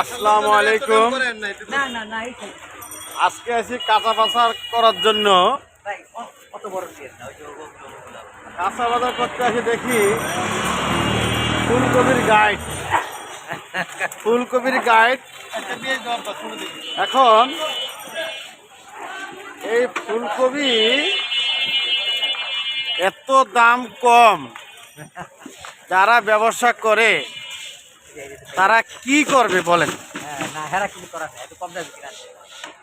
আসসালামু আলাইকুম। আজকে আছি কাঁচা বাজার করার জন্য। কাঁচা বাজার করতে আসি দেখি ফুলকপির গাইড ফুলকপির গাইড এখন এই ফুলকপি এত দাম কম। যারা ব্যবসা করে তারা কি করবে বলেন? হ্যাঁ,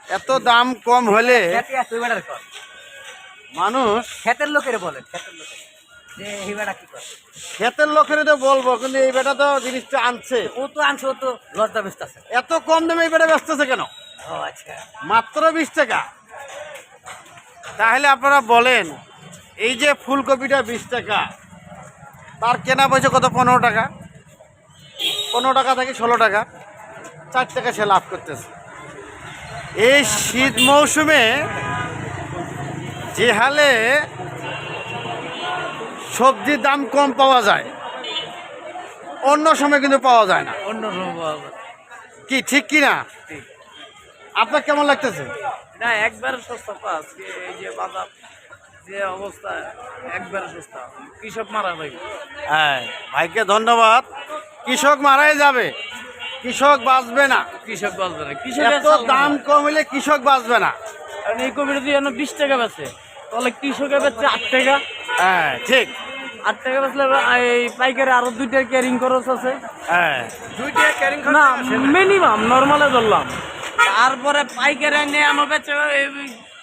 এত দাম কম হলে আছে মানুষ খেতের লোকের বলেন খেতের লোকের। ক্ষেতের লোকের তো বলব কিন্তু এই বেটা তো জিনিসটা আনছে। ও তো আনছে ও তো লজ্জা ব্যস্ত আছে এত কম দামে এই বেটা বেচতেছে কেন? আচ্ছা। মাত্র বিশ টাকা। তাহলে আপনারা বলেন এই যে ফুলকপিটা বিশ টাকা তার কেনা পয়সা কত? পনেরো টাকা। পনেরো টাকা থেকে ষোলো টাকা চার টাকা সে লাভ করতেছে। এই শীত মৌসুমে যে হালে সবজির দাম কম পাওয়া যায় অন্য সময় কিন্তু পাওয়া যায় না। অন্য সময় কি ঠিক কি না আপনার কেমন লাগতেছে? না একবারে সস্তা আজকে এই যে বাজার যে অবস্থা একবারে সস্তা। কৃষক মারা ভাই। হ্যাঁ ভাইকে ধন্যবাদ। কৃষক মারাই যাবে। কৃষক বাঁচবে না। কৃষক বাঁচবে না। কৃষক এত দাম কম হলে কৃষক বাঁচবে না। এই কবির যদি বিশ টাকা বেচে। তাহলে কৃষকের বেচছে আট টাকা। হ্যাঁ ঠিক। আট টাকা বেচলে এই পাইকারি আরও দুইটা ক্যারিং খরচ আছে। হ্যাঁ। দুইটা ক্যারিং না মিনিমাম নর্মালে ধরলাম। তারপরে পাইকারি নিয়ে আমার বেচে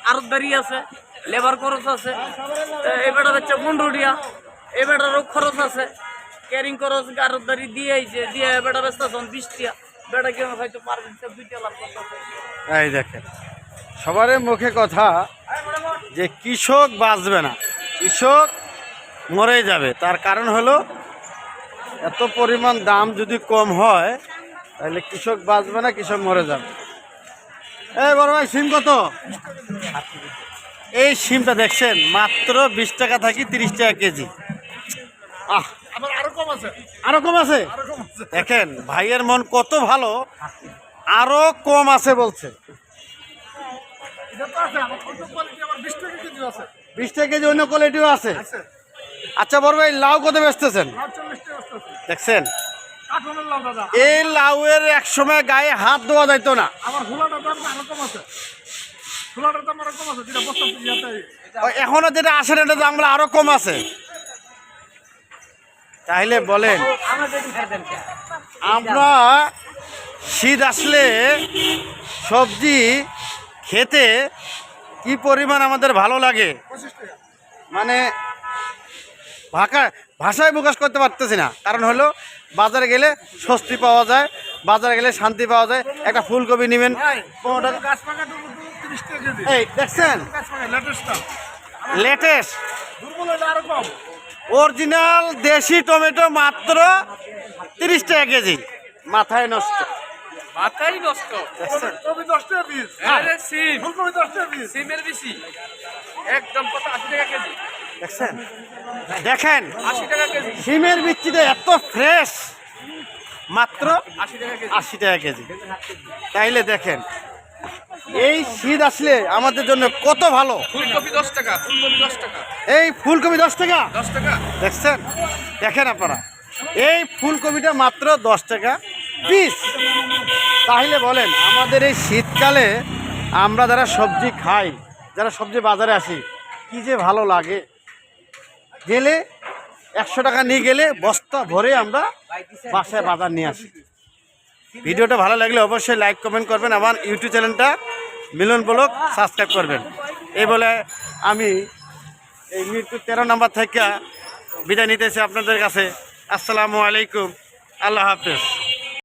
আরও দাঁড়িয়ে আছে। লেবার খরচ আছে। এবারটা বেচছে পনেরো টিয়া। এবারটারও খরচ আছে। ক্যারিং খরচ দাঁড়ি দিয়ে আইছে, দিয়ে এবারটা ব্যস্ত আছে বিশ টিয়া বেটা কেউ হয়তো পারবেন এই দেখেন সবারই মুখে কথা যে কৃষক বাঁচবে না, কৃষক মরে যাবে। তার কারণ হলো, এত পরিমাণ দাম যদি কম হয়, তাহলে কৃষক বাঁচবে না, কৃষক মরে যাবে। এই বড় ভাই, সিম কত? এই সিমটা দেখছেন, মাত্র বিশ টাকা থাকি তিরিশ টাকা কেজি। আহ আরও কম আছে? দেখেন ভাইয়ের মন কত ভালো আরও কম আছে বলছে। বিশ টাকা কেজি অন্য কোয়ালিটিও আছে। আচ্ছা বড় ভাই লাউ কত বেচতেছেন? দেখছেন? এই লাউয়ের এক সময় গায়ে হাত দেওয়া যাইতো না। আমার এখনও যেটা আসে না এটা দাম আরও কম আছে। তাহলে বলেন? আমরা শীত আসলে সবজি খেতে কি পরিমাণ আমাদের ভালো লাগে? মানে ভাষা ভাষায় প্রকাশ করতে পারতেছি না। কারণ হলো বাজারে গেলে স্বস্তি পাওয়া যায় বাজারে গেলে শান্তি পাওয়া যায়। একটা ফুলকপি নেবেন এই দেখছেন? লেটেস্ট। অরিজিনাল দেশি টমেটো মাত্র তিরিশ টাকা কেজি। মাথায় নষ্ট। মাথাই নষ্ট। কবি দশ টাকা পিস। আরে সিম। ফুলকপি দশ টাকা পিস। সিমের বেশি। একদম কত আশি টাকা কেজি। দেখছেন? দেখেন আশি টাকা কেজি। সিমের বিচ্ছিতে এত ফ্রেশ। মাত্র আশি টাকা কেজি। আশি টাকা কেজি। তাইলে দেখেন এই শীত আসলে আমাদের জন্য কত ভালো। ফুলকপি দশ টাকা ফুলকপি দশ টাকা। এই ফুলকপি দশ টাকা? দশ টাকা। দেখছেন? দেখেন আপনারা। এই ফুলকপিটা মাত্র দশ টাকা পিস। তাহলে বলেন আমাদের এই শীতকালে আমরা যারা সবজি খাই যারা সবজি বাজারে আসি কি যে ভালো লাগে। গেলে একশো টাকা নিয়ে গেলে বস্তা ভরে আমরা বাসায় বাজার নিয়ে আসি। ভিডিওটা ভালো লাগলে অবশ্যই লাইক, কমেন্ট করবেন। আমার ইউটিউব চ্যানেলটা মিলন ব্লগ সাবস্ক্রাইব করবেন। এই বলে আমি এই মৃত্যু তেরো নম্বর থেকে বিদায় নিতেছি আপনাদের কাছে। আসসালামু আলাইকুম। আল্লাহ হাফেজ।